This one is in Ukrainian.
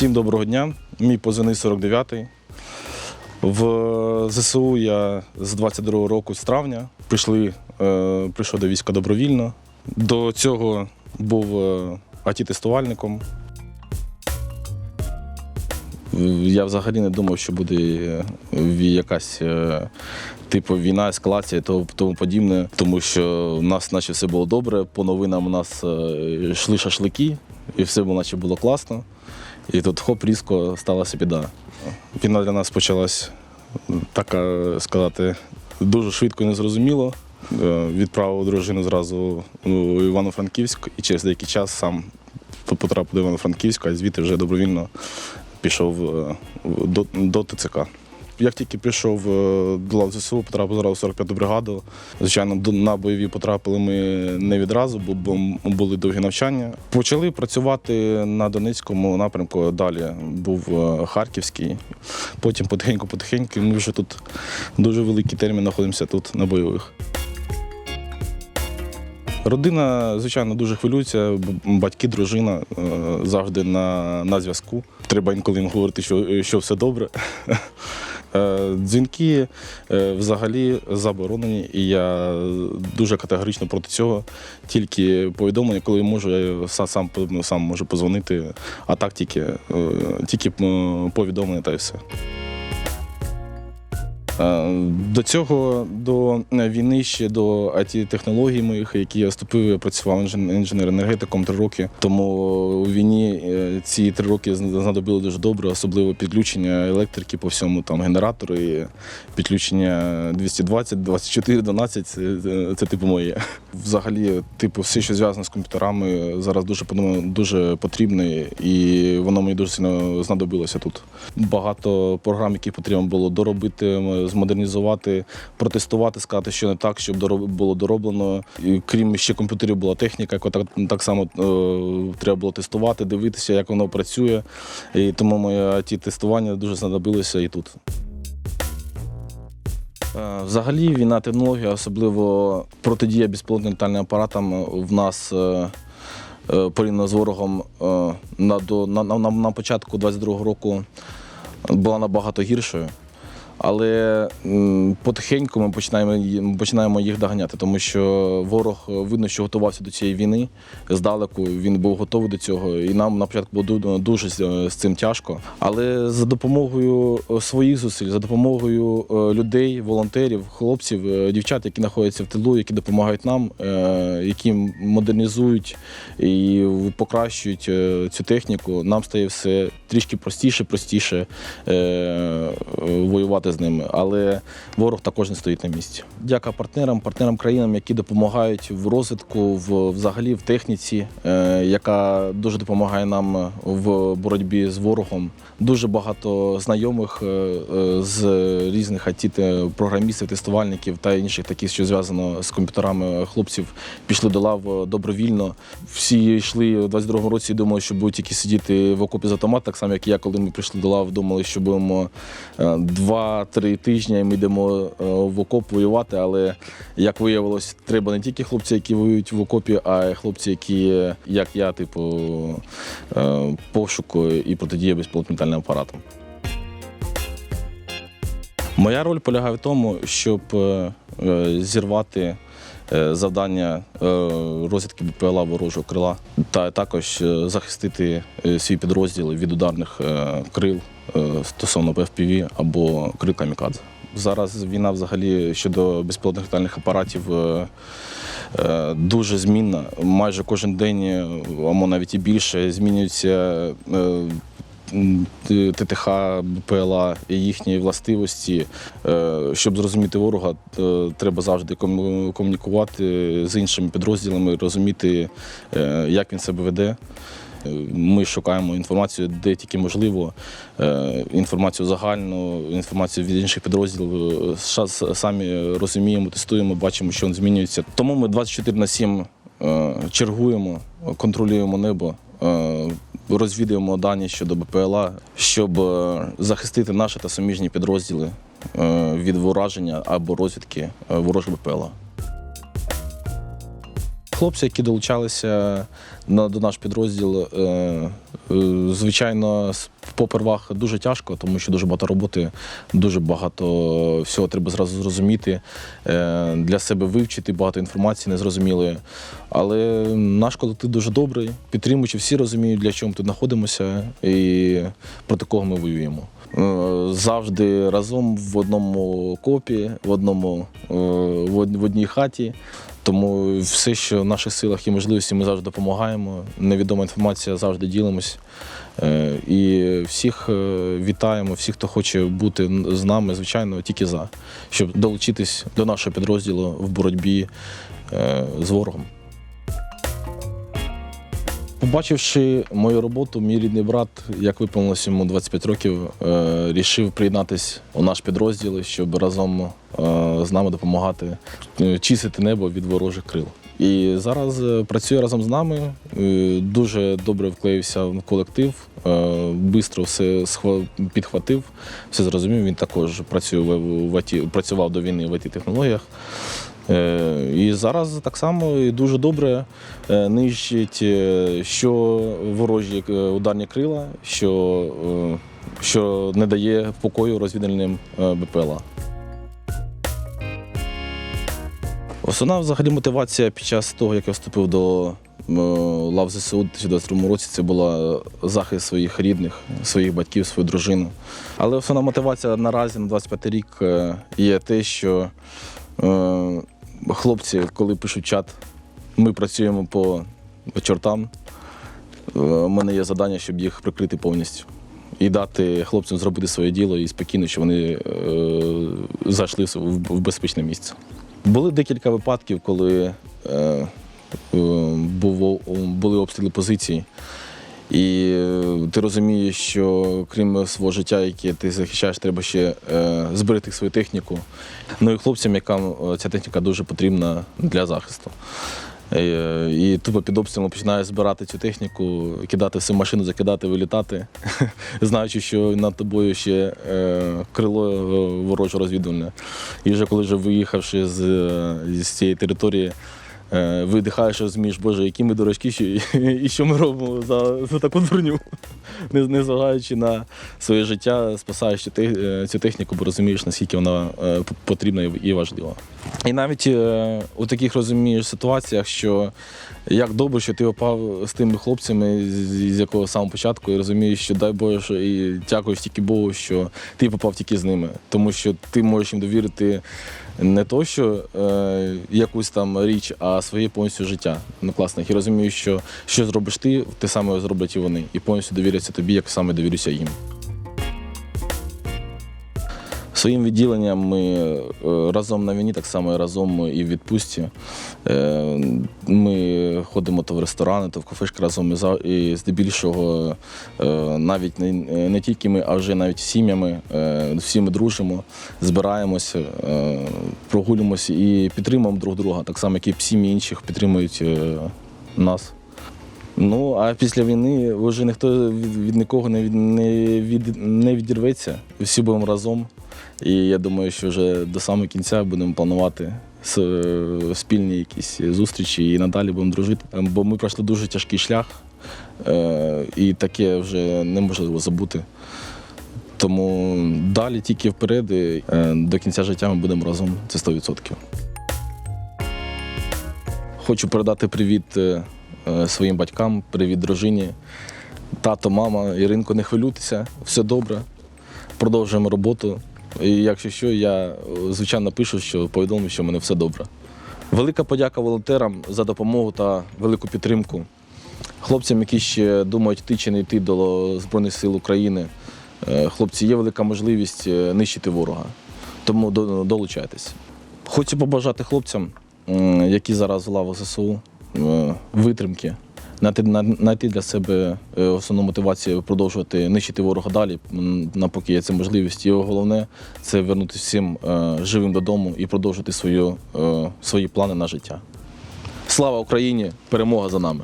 Всім доброго дня. Мій позивний 49-й. В ЗСУ я з 22-го року з травня прийшли, е, прийшов до війська добровільно. До цього був е, АТ-тестувальником. Я взагалі не думав, що буде е, якась е, типу війна, ескалація і тому, подібне, тому що в нас наче все було добре. По новинам у нас е, йшли шашлики, і все наче було класно. І тут хоп, різко сталася біда. Війна для нас почалась, така сказати, дуже швидко і незрозуміло. Е, Відправив дружину зразу у Івано-Франківськ і через деякий час сам потрапив до Івано-Франківська, а звідти вже добровільно пішов е, до, до ТЦК. Як тільки прийшов е, до лав ЗСУ, потрапив зразу 45-ту бригаду. Звичайно, на бойові потрапили ми не відразу, бо бо були довгі навчання. Почали працювати на Донецькому напрямку. Далі був е, Харківський. Потім потихеньку-потихеньку. Ми вже тут дуже великий термін знаходимося тут на бойових. Родина, звичайно, дуже хвилюється. Батьки, дружина е, завжди на, на зв'язку. Треба інколи їм говорити, що, що все добре. Е, Дзвінки е, взагалі заборонені, і я дуже категорично проти цього. Тільки повідомлення, коли можу, сам, сам можу позвонити, а так тільки, е, тільки повідомлення та і все. Е, До цього, до війни ще до it технологій моїх, які я вступив, я працював інженер-енергетиком три роки. Тому у війні е, ці три роки знадобили дуже добре, особливо підключення електрики по всьому, там генератори, підключення 220, 24, 12, це, це, типу моє. Взагалі, типу, все, що зв'язано з комп'ютерами, зараз дуже дуже потрібне, і воно мені дуже сильно знадобилося тут. Багато програм, які потрібно було доробити, змодернізувати, протестувати, сказати, що не так, щоб було дороблено. І, крім ще комп'ютерів, була техніка, яку так, так само е, треба було тестувати, дивитися, як воно працює. І тому моє ті тестування дуже знадобилося і тут. Е, Взагалі війна технологія, особливо протидія безпілотним літальним апаратам в нас. е, е, Порівняно з ворогом на, на, на, на- початку 22-го року була набагато гіршою. Але потихеньку ми починаємо, починаємо їх доганяти, тому що ворог е, видно, що готувався до цієї війни здалеку. Він був готовий до цього, і нам на початку було дуже з з цим тяжко. Але за допомогою е, своїх зусиль, за допомогою е, людей, волонтерів, хлопців, е, дівчат, які знаходяться в тилу, які допомагають нам, е, які модернізують і покращують е, цю техніку, нам стає все трішки простіше, простіше е, е, з ними. Але ворог також не стоїть на місці. Дяка партнерам, партнерам країнам, які допомагають в розвитку, в взагалі в техніці, е, яка дуже допомагає нам в боротьбі з ворогом. Дуже багато знайомих е, е, з різних it програмістів, тестувальників та інших таких, що зв'язано з комп'ютерами хлопців, пішли до лав добровільно. Всі йшли у 22-му році, і думали, що будуть тільки сидіти в окопі з автомат, так само, як і я, коли ми прийшли до лав, думали, що будемо е, два-три тижні. Ми йдемо е, в окоп воювати. Але як виявилось, треба не тільки хлопці, які воюють в окопі, а й хлопці, які, як я, типу, е, пошуку і протидія безпілотним апаратам. Моя роль полягає в тому, щоб е, зірвати завдання е, розвідки БПЛА ворожого крила та також е, захистити е, свій підрозділ від ударних е, крил е, стосовно FPV або крил камікадзе. Зараз війна взагалі щодо безпілотних літальних апаратів е, е, дуже змінна. Майже кожен день, е, або навіть і більше, змінюються е, ТТХ, БПЛА і їхні властивості. Е, Щоб зрозуміти ворога, е, треба завжди комунікувати з іншими підрозділами, розуміти, е, як він себе веде. Е, Ми шукаємо інформацію, де тільки можливо, е, інформацію загальну, інформацію від інших підрозділів. Е, самі розуміємо, тестуємо, бачимо, що він змінюється. Тому ми 24 на 7 е, чергуємо, контролюємо небо, е, розвідуємо дані щодо БПЛА, щоб е, захистити наші та суміжні підрозділи е, від враження або розвідки ворожого БПЛА. Хлопці, які долучалися до наш підрозділ, е, е, звичайно, попервах дуже тяжко, тому що дуже багато роботи, дуже багато всього треба зразу зрозуміти, е, для себе вивчити, багато інформації незрозумілої. Але наш колектив дуже добрий, підтримуючи, всі розуміють, для чого ми тут знаходимося і проти кого ми воюємо. Е, Завжди разом в одному копі, в одному е, в од- в одній хаті. Тому все, що в наших силах і можливості, ми завжди допомагаємо. Невідома інформація завжди ділимось. Е, І всіх е, вітаємо, всіх, хто хоче бути з нами, звичайно, тільки за, щоб долучитись до нашого підрозділу в боротьбі е, з ворогом. Побачивши мою роботу, мій рідний брат, як виповнилось йому 25 років, рішив приєднатись у наш підрозділ, щоб разом з нами допомагати чистити небо від ворожих крил. І зараз е, працює разом з нами. е, Дуже добре вклеївся в колектив, е, бистро все підхватив, все зрозумів. Він також працює в ІТ, працював до війни в it технологіях. Е, І зараз так само і дуже добре е, нищить е, що ворожі е, ударні крила, що, е, що не дає покою розвідувальним е, БПЛА. Основна взагалі мотивація під час того, як я вступив до лав ЗСУ у 2022 році, це була захист своїх рідних, своїх батьків, свою дружину. Але основна мотивація наразі на 25 рік е, є те, що е, хлопці, коли пишуть чат, ми працюємо по чортам. Е, У мене є завдання, щоб їх прикрити повністю. І дати хлопцям зробити своє діло і спокійно, щоб вони е, зайшли в безпечне місце. Були декілька випадків, коли е, е, було, були обстріли позицій. І е, ти розумієш, що крім свого життя, яке ти захищаєш, треба ще е, зберегти свою техніку. Ну і хлопцям, яким ця техніка дуже потрібна для захисту. Е, І тупо під обстрілом починає збирати цю техніку, кидати всю машину, закидати, вилітати, знаючи, що над тобою ще е, крило е, вороже розвідувальне. І вже коли вже виїхавши з, з цієї території, видихаєш, розумієш, Боже, які ми дурачки, що, і що ми робимо за, за таку дурню, не, не зважаючи на своє життя, спасаєш цю, е, техніку, бо розумієш, наскільки вона е, потрібна і- важлива. І навіть е, у таких розумієш ситуаціях, що як добре, що ти попав з тими хлопцями, з, якого самого початку, і розумієш, що дай Боже, і дякуєш тільки Богу, що ти попав тільки з ними, тому що ти можеш їм довірити не то, що е, якусь там річ, а своє повністю життя на класних. І розумію, що що зробиш ти, те саме зроблять і вони. І повністю довіряться тобі, як саме довірюся їм. Своїм відділенням ми е, разом на війні, так само і разом і в відпустці. Е, Ми ходимо то в ресторани, то в кафешки разом і здебільшого е, навіть не, тільки ми, а вже навіть сім'ями. е, Всі ми дружимо, збираємося, прогулюємося і підтримуємо друг друга, так само, як і сім'ї інших підтримують нас. Ну, а після війни вже ніхто від, нікого не, від, не, від, не відірветься. Всі будемо разом. І я думаю, що вже до самого кінця будемо планувати спільні якісь зустрічі і надалі будемо дружити. Ем, Бо ми пройшли дуже тяжкий шлях, е, і таке вже неможливо забути. Тому далі тільки вперед, і, е, до кінця життя ми будемо разом. Це 100%. Хочу передати привіт е, своїм батькам, привіт дружині. Тато, мама, Іринко, не хвилюйтеся, все добре. Продовжуємо роботу. І якщо що, я е, звичайно пишу, що повідомлю, що в мене все добре. Велика подяка волонтерам за допомогу та велику підтримку. Хлопцям, які ще думають йти чи не йти до Збройних сил України. Е, Хлопці, є велика можливість е, нищити ворога. Тому до- долучайтесь. Хочу побажати хлопцям, які зараз в лавах ЗСУ, витримки, знайти, на- знайти для себе е, основну мотивацію продовжувати нищити ворога далі, напоки є це можливість. І головне це вернутися всім е, живим додому і продовжити свою, е, свої плани на життя. Слава Україні! Перемога за нами!